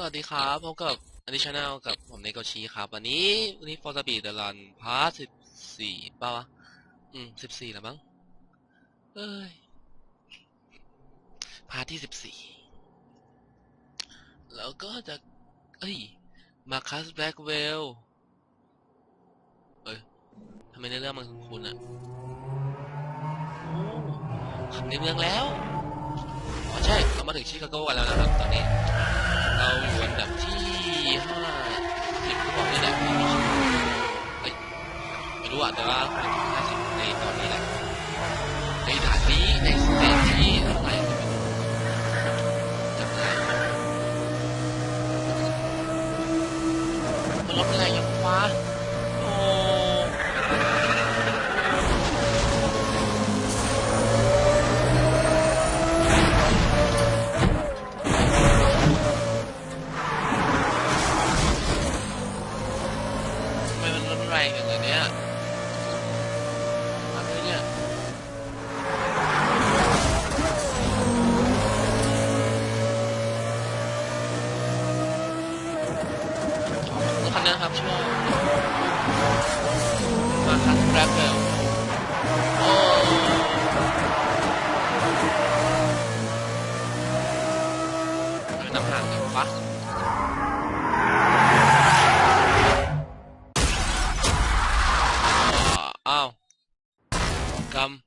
สวัสดีครับพบกับอันดิชแนลกับผมเนโกชีครับ วันนี้วันนี้ฟอร์สบีเดลันพาร์ทสิบสี่ป่าวะ อืมสิบสี่แล้วมั้งเอ้ยพาร์ทที่สิบสี่แล้วก็จะ เอ้ย มาคัสแบล็กเวลเอ้ยทำไมในเรื่องมันคุ้นๆอะขับในเมืองแล้วอ๋อใช่เรามาถึงชิคาโกกันแล้วนะครับ ตอนนี้ อยู่อันดับที่ห้าเห็นเขาบอกอันดับที่ไม่รู้อะแต่ว่าห้า คันนี้นะครับชื่อมาคัสแรปเบลโอ้ไม่นำห่างกันปะอ้าวกำ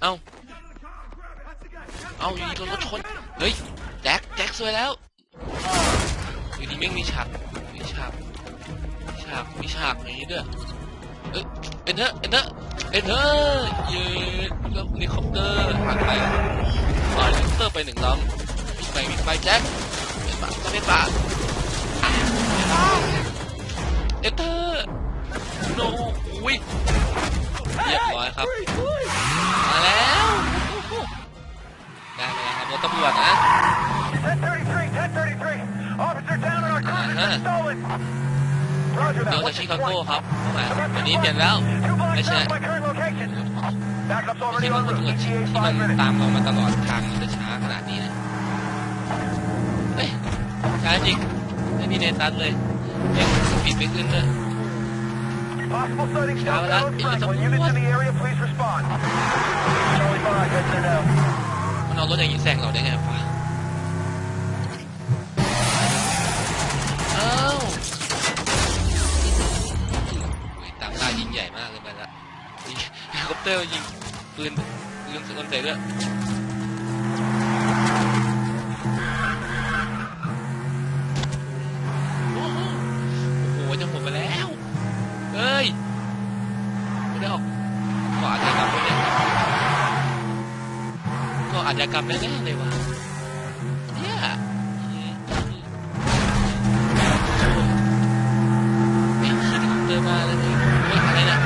เอ้า เอ้าอยู่ดีโดนรถชน เฮ้ย แจ็คแจ็คสวยแล้ว อยู่ดีแม่งมีฉากมีฉากมีฉากมีฉากอย่างนี้ด้วยเอ้ยเอ็นเตอร์เอ็นเตอร์เอ็นเตอร์เย้แล้วเฮลิคอปเตอร์ผ่านไปอ่าเฮลิคอปเตอร์ไปหนึ่งลำวิ่งไปวิ่งไปแจ็คเป็นปะจะเป็นปะเอ็นเตอร์โนอุ้ยเรียบร้อยครับ มาแล้ว ได้ไหมครับรถตำรวจนะ โดนจากชิคาโก้ครับวันนี้เปลี่ยนแล้วไม่ใช่ไม่ใช่รถบรรทุกที่มันตามเรามาตลอดทางมันจะช้าขนาดนี้นะเฮ้ยช้าจริงไอ้นี่ในตันเลยยังสปีดไปขึ้นเลยช้าแล้วอีกจะพูดมันเอารถอย่างนี้แซงเราได้ไงฟ้า เตอร์ยิงปืนปืนสกลใส่ด้วยโอ้โหโอ้โหจะหมดไปแล้วเฮ้ยไม่ได้ออกก่ออาชญากรรมเนี่ยก่ออาชญากรรมแน่ๆเลยว่ะเนี่ยอืมไอ้เฮลิคอปเตอร์มาแล้วนี่เฮ้ยอะไรนะไม่ใช่มัน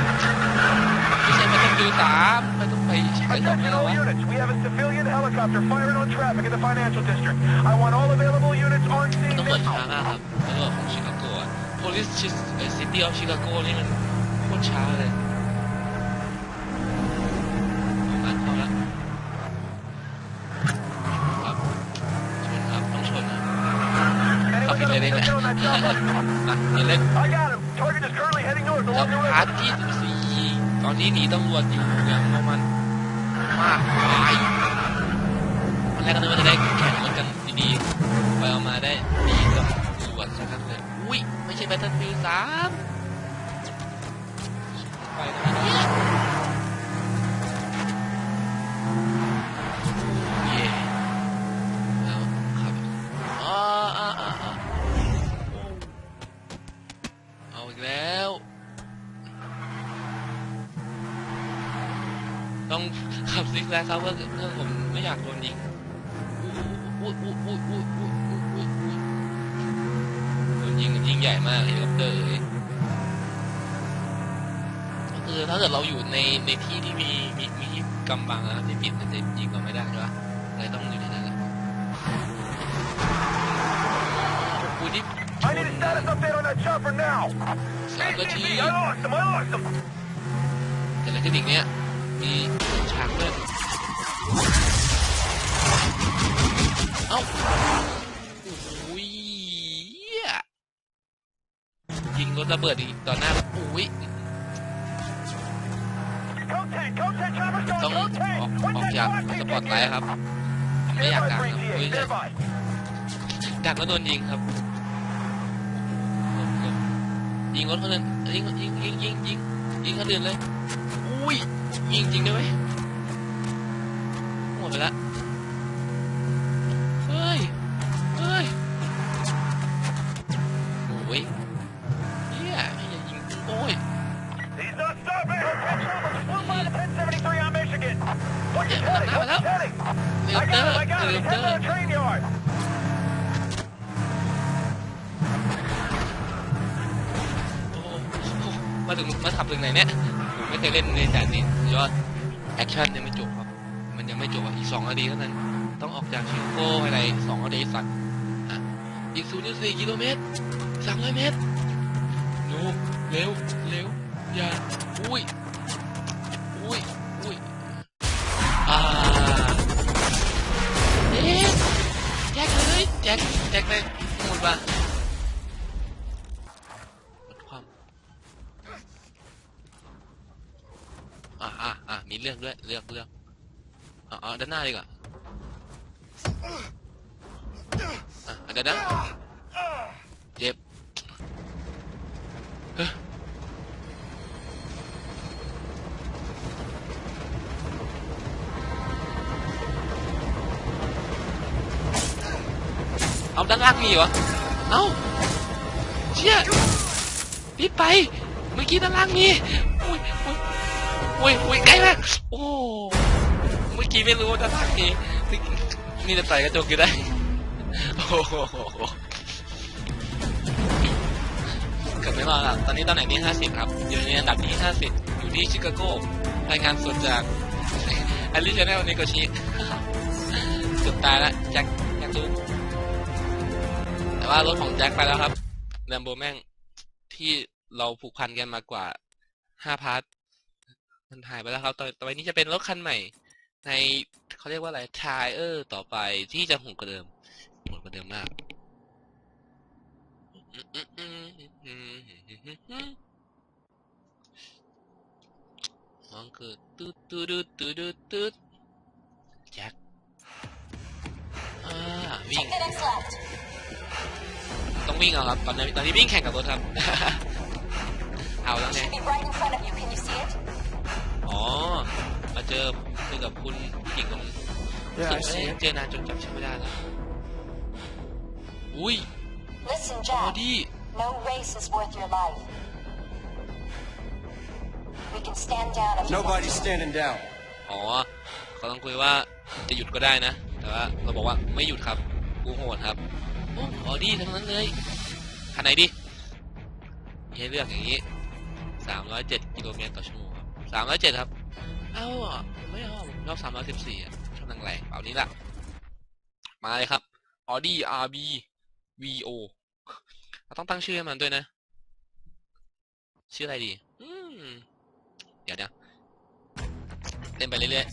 ต้องดูตามมันต้องไปใช้ต่อ Attention แล้ว all วะ units. We have a civilian helicopter firing on traffic in the financial district. I want all available units on scene ตำรวจ now. ช้ามากครับตำรวจของชิคาโกอะ police city of Chicago นี่มันโคตรช้าเลยประมาณพอละครับชนครับต้องชนนะ Anyone got a Okay, position on that chopper? มาเล่น I got him. Target is currently heading north กับ along the พาร์ท river. ที่สิบสี่ ตอนนี้หนีตำรวจอยู่อย่างเมามันมากตายตอนแรกก็นึกว่าจะได้แข่งรถกันดีๆ ไปเอามาได้ดีกับตำรวจสักครั้งเลย อุ้ย ไม่ใช่แบทเทิลฟิลสามไปนะ ขับซิกแซกครับเพื่อเพื่อผมไม่อยากโดนยิงอุ้ยอุ้ยอุ้ยอุ้ยอุ้ยอุ้ยอุ้ยอุ้ยโดนยิงยิงใหญ่มากเฮลิคอปเตอร์ก็คือถ้าเกิดเราอยู่ในในที่ที่มีมีมีกำบังอะที่ปิดมันจะยิงเราไม่ได้ใช่ปะเลยต้องอยู่ในนั้นแหละอุ้ยนี่ I need a status update on that chopper now. สามนาที I lost him. I lost him. แต่ละที่ดิ่งเนี้ยมี ฉากเลยเอ้าอุ้ยยิงรถระเบิดอีกต่อหน้าอุ้ยต้องออกออกจากสปอตไลท์ครับ ไม่อยากดังครับอุ้ยดังแล้วโดนยิงครับยิงรถคนอื่นยิงยิงยิงยิงยิงยิงเนอื่นเลยอุ้ยยิงจริงได้ไหม ไปละเฮ้ย เฮ้ยโอ้ยเฮียอย่ายิงโอ้ย He's not stopping. Code 10 chopper flew by the 1073 on Michigan. What's his Yeah, heading? but What's now- his heading? เร็ว I เตอ got ร์ him, I got him. เร็ว He's เตอ heading ร์ to the train yard. โอ้โหมาถึงมาขับถึงไหนเนี่ยผมไม่เคยเล่นในด่านนี้ยอดแอคชั่นยังไม่จบครับมัน ยังไม่จบอะอีกสองนาทีเท่านั้น ต้องออกจากชิโก้อะไรสองนาทีสัตว์อะอีกศูนย์จุดสี่กิโลเมตรสามร้อยเมตรหนูเร็วเร็วอย่าอุ้ยอุ้ยอุ้ยอ่าเอ๊ะแจกเลยแจกแจกเลยหมดว่ะหมดความอะอะอะมีเรื่องด้วยเรื่องเรื่อง อะอะด้านหน้าดีกว่าอะเดี๋ยวนะเจ็บเฮ้ยเอาด้านล่างมีเหรอ เอ้าเชี่ยรีบไป เมื่อกี้ด้านล่างมี อุ้ยอุ้ยอุ้ยอุ้ยใกล้มากโอ้ กี้ไม่รู้ว่าจะทักนี้นี่จะใส่กระจกอยู่ได้ โอ้โหเกือบไม่รอดละตอนนี้ตำแหน่งที่ 50 ครับ อยู่ในอันดับที่ 50 อยู่ที่ชิคาโกรายงานสดจากแอลิชแนลนิโกชิเกือบตายแล้วแจ็คแจ็คดูแต่ว่ารถของแจ็คไปแล้วครับแลมโบแม่งที่เราผูกพันกันมากว่า 5 พาร์ทมันหายไปแล้วครับต่อไปนี้จะเป็นรถคันใหม่ ในเขาเรียกว่าอะไรทายเออร์ต่อไปที่จะโหดกว่าเดิมโหดกว่าเดิมมากมันคือตืดตืดตืดตืดตืดแจ็คอ่าวิ่งต้องวิ่งเอาครับตอนนี้ตอนนี้วิ่งแข่งกับรถครับเอาแล้วไง Should be right in front of you. Can you see it? อ๋อ มาเจอเจอกับคุณผู้หญิงคน Yeah, I เอ้ see ย it. เจอนานจนจำชื่อไม่ได้แล้วอุ้ย Listen, บอ Jack. ดี้ No race is worth your life. We can stand down if you want Nobody's to. standing down. อ๋อเขาต้องคุยว่าจะหยุดก็ได้นะ แต่ว่าเราบอกว่าไม่หยุดครับ กูโหดครับโอ้บอดี้ทั้งนั้นเลยคันไหนดิมีให้เลือกอย่างนี้ 307 กิโลเมตรต่อชั่วโมงครับ 307 ครับ เอ้าอะไม่เอาผมชอบ314อะชอบแรงๆเอานี้ล่ะ มาเลยครับ Audi RB VO เราต้องตั้งชื่อมันด้วยนะ ชื่ออะไรดีอืมเดี๋ยวนะเล่นไปเรื่อย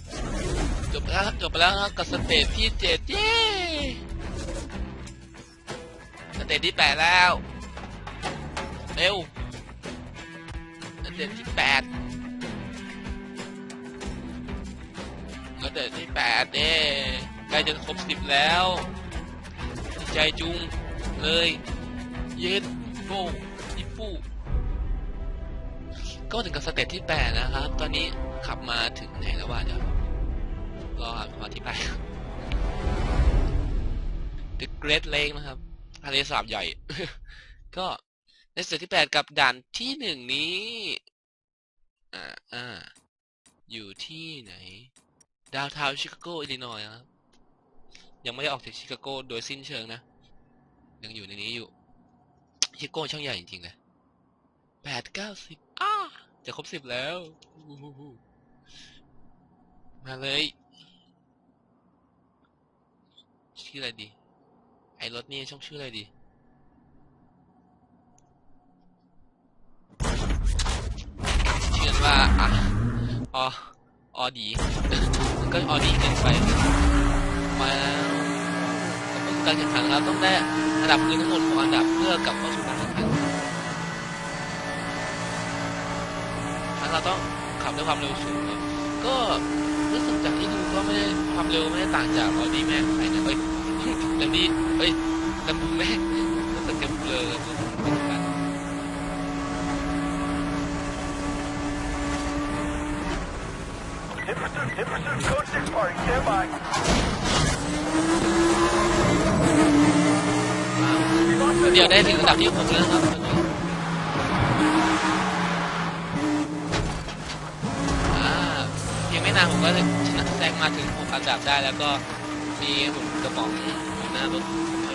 ๆจบแล้วจบไปแล้วนะครับกับสเตจที่เจ็ดเย้สเตจที่แปดแล้ว เร็วสเตจที่แปด สเตจที่แปดเด้ใกล้จะครบสิบแล้วดีใจจุงเลยเย็นโบยิปูก็ถึงกับสเตจที่แปดนะครับ ตอนนี้ขับมาถึงไหนแล้ววะเดี๋ยวรอครับขออธิบาย The Great Lake นะครับทะเลสาบใหญ่ ก็ในสเตจที่แปดกับด่านที่หนึ่งนี้ อ่าอ่าอยู่ที่ไหน ดาวทาวชิคาโกอิลลินอยครับ ยังไม่ได้ออกจากชิคาโกโดยสิ้นเชิงนะ ยังอยู่ในนี้อยู่ ชิคาโกช่างใหญ่จริงๆเลยแปดเก้าสิบอ้าจะครบสิบแล้ว มาเลยชื่ออะไรดี ไอรถนี่ช่องชื่ออะไรดีชื่อว่าอะอออดี ก็ออดี้เกินไปมาแล้วก็คือการแข่งขันเราต้องได้อันดับคืนทั้งหมดของอันดับเพื่อกลับเข้าสู่การแข่งขันทั้งเราต้องขับด้วยความเร็วสูงก็รู้สึกจากที่ดูก็ไม่ได้ความเร็วไม่ได้ต่างจากออดี้แม็กไหนะเอ้ยแลมดี้เอ้ยแลมบูแม่รู้สึกจะเบลอเลย pursuit, in pursuit. Code 6 party, stand by. เดี๋ยวได้ถึงระดับที่หกแล้วนะครับตอนนี้อ่าเพียงไม่นานผมก็จะชนะแซงมาถึงหกอันดับได้แล้วก็มีหุ่นกระป๋องอยู่หน้ารถ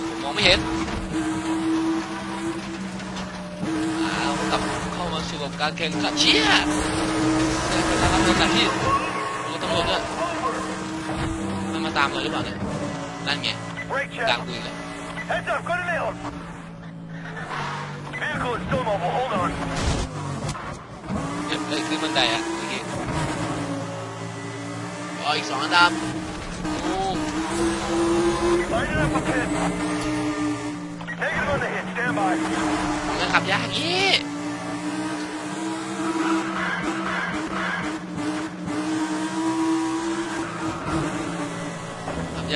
ผมมองไม่เห็นอ่ากลับเข้ามาสู่กับการแข่งขันเชี่ยเป็นการทำงานที่ รู้ตำรวจด้วยมันมาตามเราหรือเปล่าเนี่ยนั่นไง Brake กลาง check. ปืนเลย Heads up, go to nail him. Vehicle is still mobile, hold on. เอ้ยเอ้ยขึ้นบันไดอะเมื่อกี้อ๋ออีกสองอันดับโอ้ Light it up a bit. Negative on the hit, stand by. มันขับยากยี่ขั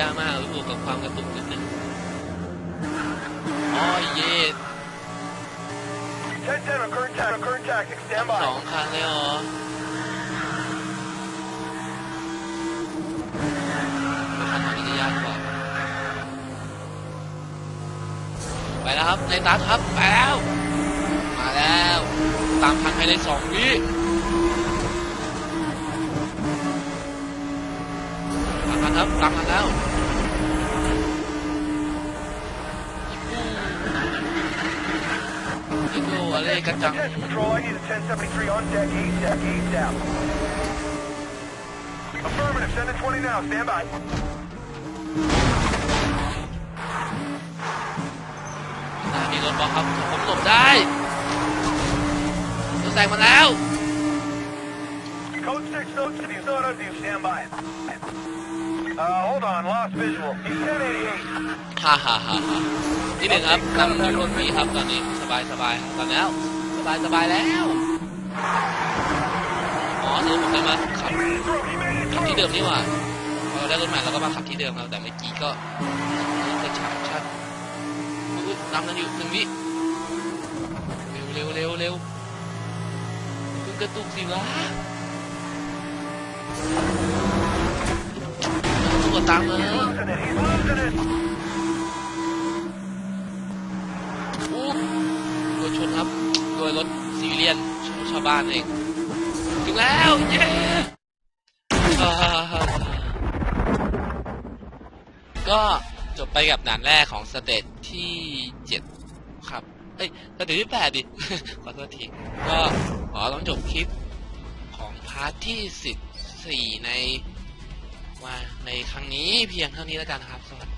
ยากมากรู้บวกกับความกระตุกนิดนึงอ๋อเย่ 10-10, on current tactics, current tactics, stand สอ by. งคันเลยเหรอไม่คันของนี้จะยากกว่าไปแล้วครับ ในตัสครับ ไปแล้ว มาแล้ว ตามทันภายในสองวิตามทันครับ ตามทันแล้ว ยิโก้อะไรกันจัง Attention patrol, I need a 1073 on deck, ASAP, ASAP. Affirmative, send a 20 now, stand by. อ่ามีรถบล็อกครับผมหลบได้รถแซงมาแล้ว Code 6 notes to you, thought of you, stand by. Uh, hold on, lost visual. He's 1088. ฮ่าฮ่าฮ่าฮ่านี่หนึ่งครับนำอยู่รถนี้ครับตอนนี้สบายสบายครับตอนแล้ว สบายสบายแล้วอ๋อสรุปผมได้มาขับขับที่เดิมนี่หว่าพอเราได้รถใหม่เราก็มาขับที่เดิมครับแต่เมื่อกี้ก็กระชับชัดอุ๊ยนำนั้นอยู่หนึ่งวิเร็วเร็วเร็วเร็วคุณกระตุกสิวะ วจตามมา He's losing it, he's losing it. อู้โดนชนครับโดยรถซีเรียนชาวชาวบ้านเองถึงแล้วเย้อ่ก็จบไปกับด่านแรกของสเตจที่เจ็ดครับ เอ้ยสเตจที่แปดดิ ขอโทษที ก็ขอต้องจบคลิปของพาร์ทที่สิบสี่ใน ว่าในครั้งนี้เพียงเท่านี้แล้วกันครับ สวัสดี